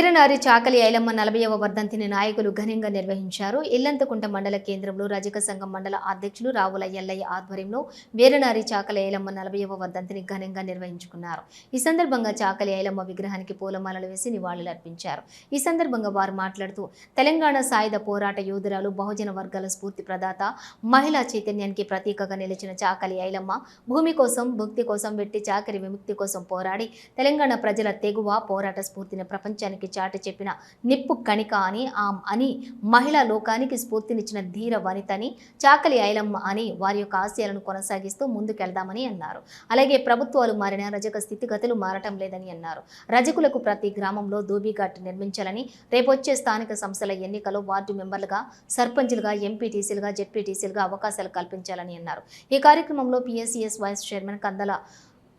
వీరనారి చాకలి ఐలమ్మ నలభైవ వర్ధంతిని నాయకులు ఘనంగా నిర్వహించారు. ఇల్లంతకుంట మండల కేంద్రంలో రజక సంఘం మండల అధ్యక్షులు రావుల ఎల్లయ్య ఆధ్వర్యంలో వీరనారి చాకలి ఐలమ్మ నలభైవ వర్ధంతిని ఘనంగా నిర్వహించుకున్నారు. ఈ సందర్భంగా చాకలి ఐలమ్మ విగ్రహానికి పూలమాలలు వేసి నివాళులర్పించారు. ఈ సందర్భంగా వారు మాట్లాడుతూ తెలంగాణ సాయుధ పోరాట యోధురాలు బహుజన వర్గాల స్ఫూర్తి ప్రదాత మహిళా చైతన్యానికి ప్రతీకగా నిలిచిన చాకలి ఐలమ్మ భూమి కోసం భక్తి కోసం వెట్టి చాకరి విముక్తి కోసం పోరాడి తెలంగాణ ప్రజల తెగువ పోరాట స్ఫూర్తిని ప్రపంచానికి చాటి చెప్పిన నిప్పు కణిక అని ఆ అని మహిళా లోకానికి స్ఫూర్తినిచ్చిన ధీర వనితని చాకలి ఐలమ్మ అని వారి యొక్క ఆశయాలను కొనసాగిస్తూ ముందుకెళ్దామని అన్నారు. అలాగే ప్రభుత్వాలు మారిన రజక స్థితిగతులు మారటం లేదని అన్నారు. రజకులకు ప్రతి గ్రామంలో దోబీఘాట్ నిర్మించాలని రేపొచ్చే స్థానిక సంస్థల ఎన్నికల్లో వార్డు మెంబర్లుగా సర్పంచ్లుగా ఎంపీటీసీలుగా జెడ్పీటీసీలుగా అవకాశాలు కల్పించాలని అన్నారు. ఈ కార్యక్రమంలో PSCS vice chairman Kandala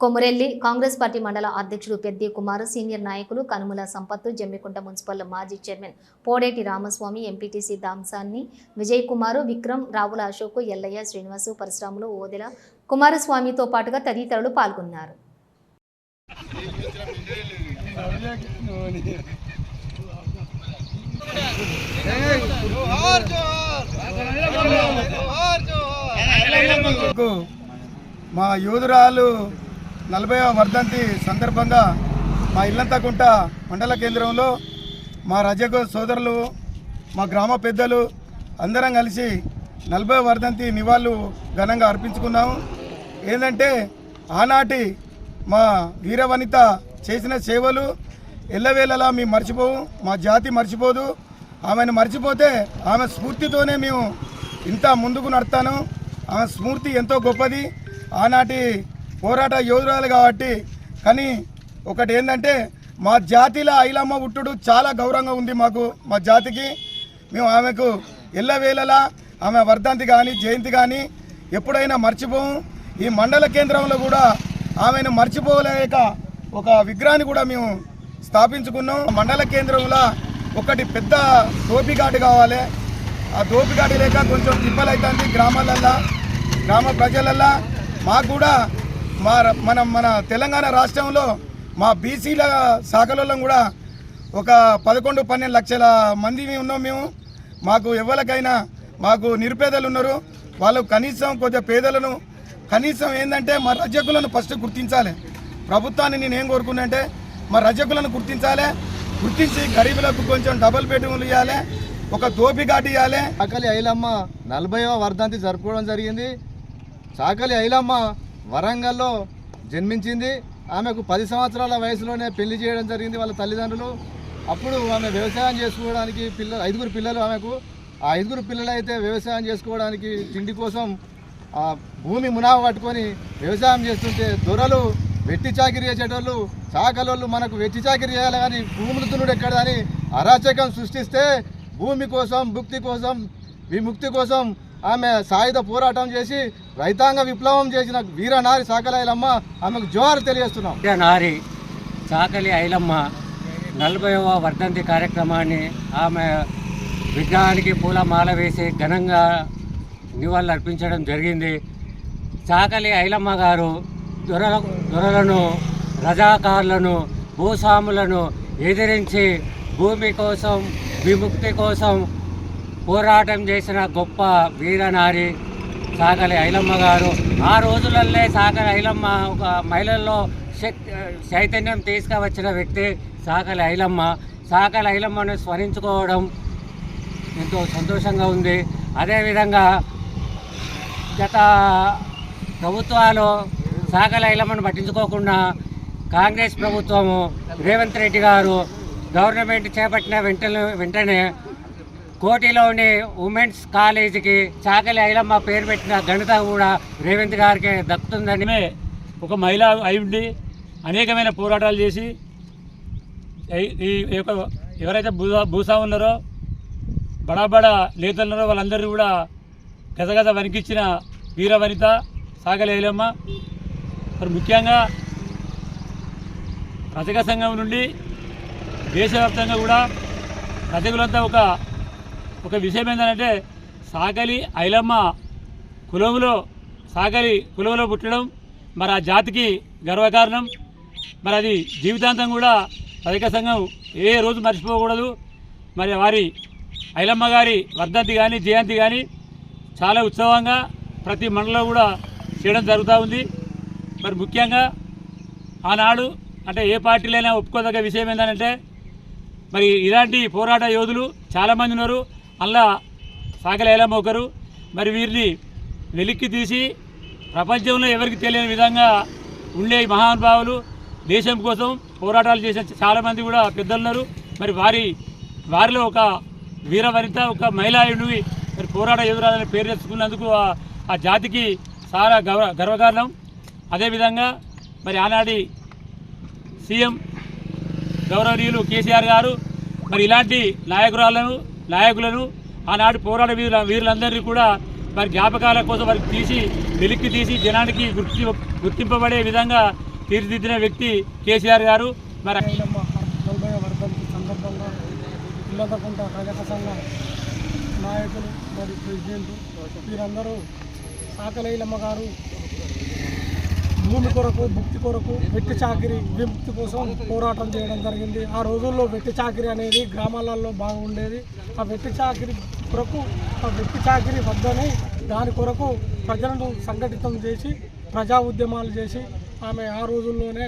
Komarelli Congress party మండల అధ్యక్షుడు పెద్ది కుమార్ సీనియర్ నాయకులు కనుమల సంపత్తు జమ్మికుంట మున్సిపల్ మాజీ చైర్మన్ పోడేటి రామస్వామి ఎంపీటీసీ దాంసాన్ని విజయ్ కుమార్ విక్రమ్ రావుల అశోక్ ఎల్లయ్య శ్రీనివాసు పరశురాములు ఓదెల కుమారస్వామితో పాటుగా తదితరులు పాల్గొన్నారు. మా యోధురాలు నలభైవ వర్ధంతి సందర్భంగా మా ఇల్లంతకుంట మండల కేంద్రంలో మా రజకు సోదరులు మా గ్రామ పెద్దలు అందరం కలిసి నలభై వర్ధంతి నివాళులు ఘనంగా అర్పించుకున్నాము. ఏంటంటే ఆనాటి మా వీరవనిత చేసిన సేవలు ఎల్లవేళలా మేము మర్చిపోవు మా జాతి మర్చిపోదు. ఆమెను మర్చిపోతే ఆమె స్ఫూర్తితోనే మేము ఇంత ముందుకు నడతాను. ఆమె స్ఫూర్తి ఎంతో గొప్పది. ఆనాటి పోరాట యోధురాలు కాబట్టి. కానీ ఒకటి ఏంటంటే మా జాతిలో ఐలమ్మ పుట్టుడు చాలా గౌరవంగా ఉంది మాకు మా జాతికి. మేము ఆమెకు ఎల్లవేళలా ఆమె వర్ధంతి కానీ జయంతి కానీ ఎప్పుడైనా మర్చిపోము. ఈ మండల కేంద్రంలో కూడా ఆమెను మర్చిపోలేక ఒక విగ్రహాన్ని కూడా మేము స్థాపించుకున్నాం. మండల కేంద్రంలో ఒకటి పెద్ద దోపిఘాటు కావాలి. ఆ దోపిఘాటు లేక కొంచెం తిప్పలైతుంది గ్రామాలల్లో గ్రామ ప్రజలల్లో. మాకు కూడా మా మనం మన తెలంగాణ రాష్ట్రంలో మా బీసీల శాఖలలో కూడా ఒక పదకొండు పన్నెండు లక్షల మంది ఉన్నాం మేము. మాకు ఎవరికైనా మాకు నిరుపేదలు ఉన్నారు. వాళ్ళు కనీసం కొద్దిగా పేదలను కనీసం ఏంటంటే మా రజకులను ఫస్ట్ గుర్తించాలి. ప్రభుత్వాన్ని నేను ఏం కోరుకున్నా అంటే మా రజకులను గుర్తించాలి. గుర్తించి గరీబులకు కొంచెం డబుల్ బెడ్రూమ్లు ఇవ్వాలి. ఒక దోపి ఘాటు ఇవ్వాలి. చాకలి ఐలమ్మ నలభైవ వర్ధంతి జరుపుకోవడం జరిగింది. చాకలి ఐలమ్మ వరంగల్లో జన్మించింది. ఆమెకు పది సంవత్సరాల వయసులోనే పెళ్ళి చేయడం జరిగింది వాళ్ళ తల్లిదండ్రులు. అప్పుడు ఆమె వ్యవసాయం చేసుకోవడానికి పిల్ల ఐదుగురు పిల్లలు ఆమెకు. ఆ ఐదుగురు పిల్లలు అయితే వ్యవసాయం చేసుకోవడానికి తిండి కోసం ఆ భూమి మునావ పట్టుకొని వ్యవసాయం చేస్తుంటే దొరలు వెట్టి చాకిరి చేసేటోళ్ళు చాకలోళ్ళు మనకు వెట్టి చాకిరి చేయాలి కానీ భూములు దున్నుడు ఎక్కడదని అరాచకం సృష్టిస్తే భూమి కోసం భుక్తి కోసం విముక్తి కోసం ఆమె సాయుధ పోరాటం చేసి రైతాంగ విప్లవం చేసిన వీరనారి సాకలాయలమ్మ ఆమెకు జోహారు తెలియజేస్తున్నాం. నారి చాకలి ఐలమ్మ నలభైవ వర్ధంతి కార్యక్రమాన్ని ఆమె విగ్రహానికి పూలమాల వేసి ఘనంగా నివాళులు అర్పించడం జరిగింది. చాకలి ఐలమ్మ గారు దొర దొరలను రజాకారులను భూస్వాములను ఎదిరించి భూమి కోసం విముక్తి కోసం పోరాటం చేసిన గొప్ప వీరనారి సాగలి ఐలమ్మ గారు. ఆ రోజులల్లే సాగలి ఐలమ్మ ఒక మహిళల్లో శక్తి చైతన్యం తీసుకువచ్చిన వ్యక్తి సాగలి ఐలమ్మ. సాగలి ఐలమ్మను స్మరించుకోవడం ఎంతో సంతోషంగా ఉంది. అదేవిధంగా గత ప్రభుత్వాలు సాగల ఐలమ్మను పట్టించుకోకుండా కాంగ్రెస్ ప్రభుత్వము రేవంత్ రెడ్డి గారు గవర్నమెంట్ చేపట్టిన వెంటనే వెంటనే కోటిలోని ఉమెన్స్ కాలేజీకి చాకలి ఐలమ్మ పేరు పెట్టిన ఘనత కూడా రేవంత్ గారికి దక్కుతుందని. ఒక మహిళ అయి ఉండి అనేకమైన పోరాటాలు చేసి ఈ- యొక్క ఎవరైతే భూ భూసా ఉన్నారో బడా బడా నేతలు ఉన్నారో వాళ్ళందరూ కూడా గజగజ వణికిచ్చిన వీర వనిత సాగలి ఐలమ్మ. మరి ముఖ్యంగా రజక సంఘం నుండి దేశవ్యాప్తంగా కూడా రజకులంతా ఒక ఒక విషయం ఏంటంటే సాగలి ఐలమ్మ కులములో సాగలి కులంలో పుట్టడం మరి ఆ జాతికి గర్వకారణం. మరి అది జీవితాంతం కూడా రజక సంఘం ఏ రోజు మర్చిపోకూడదు. మరి వారి ఐలమ్మ గారి వర్ధంతి కానీ జయంతి కానీ చాలా ఉత్సవంగా ప్రతి మండలం కూడా చేయడం జరుగుతూ ఉంది. మరి ముఖ్యంగా ఆనాడు అంటే ఏ పార్టీలైనా ఒప్పుకోదగ్గ విషయం ఏంటంటే మరి ఇలాంటి పోరాట యోధులు చాలామంది ఉన్నారు. అలా సాగలేలా ఒకరు మరి వీరిని వెలిక్కి తీసి ప్రపంచంలో ఎవరికి తెలియని విధంగా ఉండే మహానుభావులు దేశం కోసం పోరాటాలు చేసిన చాలామంది కూడా పెద్దలున్నారు. మరి వారి వారిలో ఒక వీరవనిత ఒక మహిళాయుడివి మరి పోరాట ఎదురాలని పేరు తెచ్చుకున్నందుకు ఆ- ఆ జాతికి చాలా గర్వ గర్వకారణం. అదేవిధంగా మరి ఆనాటి సీఎం గౌరవనీయులు కేసీఆర్ గారు మరి ఇలాంటి నాయకురాలను నాయకులను ఆనాడు పోరాట వీరుల వీరులందరినీ కూడా మరి జ్ఞాపకాల కోసం వారికి తీసి వెలిక్కి తీసి జనానికి గుర్తి గుర్తింపబడే విధంగా తీర్చిదిద్దిన వ్యక్తి కేసీఆర్ గారు. మరి నలభై వర్ధంతి సందర్భంగా ఇల్లతకుంట రజక సంఘ నాయకులు మరి ప్రెసిడెంట్ వీరందరూ సాకలైలమ్మ గారు భూమి కొరకు భుక్తి కొరకు వెట్టి చాకిరి విముక్తి కోసం పోరాటం చేయడం జరిగింది. ఆ రోజుల్లో వెట్టి చాకిరి అనేది గ్రామాలలో బాగుండేది. ఆ వెట్టి చాకిరి కొరకు ఆ వెట్టి చాకిరి వద్దని దాని కొరకు ప్రజలను సంఘటితం చేసి ప్రజా ఉద్యమాలు చేసి ఆమె ఆ రోజుల్లోనే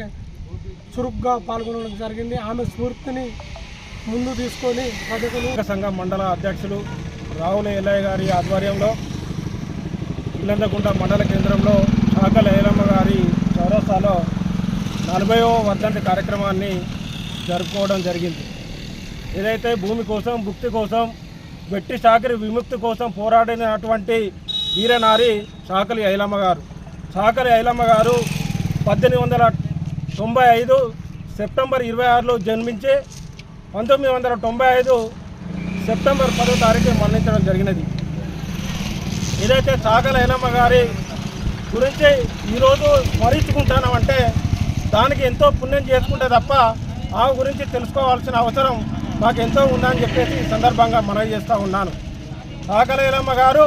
చురుగ్గా పాల్గొనడం జరిగింది. ఆమె స్ఫూర్తిని ముందు తీసుకొని ప్రజలు సంఘం మండల అధ్యక్షులు రావుల ఎల్లయ్య గారి ఆధ్వర్యంలో ఇల్లందకుంట మండల కేంద్రంలో శాఖల ఏలమ్మ గారి చౌరస్తాలో నలభైవ వర్ధంతి కార్యక్రమాన్ని జరుపుకోవడం జరిగింది. ఏదైతే భూమి కోసం భుక్తి కోసం వెట్టి సాకరి విముక్తి కోసం పోరాడినటువంటి వీరనారి చాకలి ఐలమ్మ గారు. చాకలి ఐలమ్మ గారు పద్దెనిమిది వందల తొంభై ఐదు సెప్టెంబర్ ఇరవై ఆరులో జన్మించి పంతొమ్మిది వందల తొంభై ఐదు సెప్టెంబర్ పదో తారీఖు మరణించడం జరిగినది. ఏదైతే చాకల ఐలమ్మ గారి గురించి ఈరోజు స్మరించుకుంటానంటే దానికి ఎంతో పుణ్యం చేసుకుంటే తప్ప ఆ గురించి తెలుసుకోవాల్సిన అవసరం మాకు ఎంతో ఉందని చెప్పేసి ఈ సందర్భంగా మనవి చేస్తూ ఉన్నాను. ఆకలేలమ్మ గారు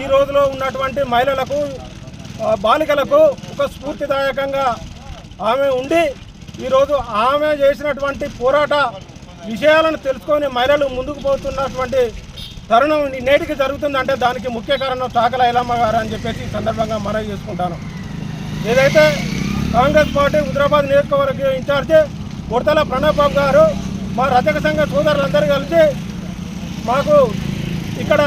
ఈ రోజులో ఉన్నటువంటి మహిళలకు బాలికలకు ఒక స్ఫూర్తిదాయకంగా ఆమె ఉండి ఈరోజు ఆమె చేసినటువంటి పోరాట విషయాలను తెలుసుకొని మహిళలు ముందుకు పోతున్నటువంటి తరుణం నేటికి జరుగుతుందంటే దానికి ముఖ్య కారణం చాకల ఐలమ్మ గారు అని చెప్పేసి ఈ సందర్భంగా మనవి చేసుకుంటాను. ఏదైతే కాంగ్రెస్ పార్టీ హుదరాబాద్ నియోజకవర్గ ఇన్ఛార్జి కొడతల ప్రణబ్ బాబు గారు మా రజక సంఘ సోదరులందరూ కలిసి మాకు ఇక్కడ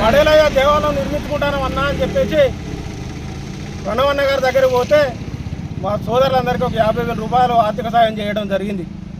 మడేలయ్య దేవాలయం నిర్మించుకుంటాను అన్నా అని చెప్పేసి ప్రణవన్న గారి దగ్గరికి పోతే మా సోదరులందరికీ ఒక యాభై వేల రూపాయలు ఆర్థిక సాయం చేయడం జరిగింది.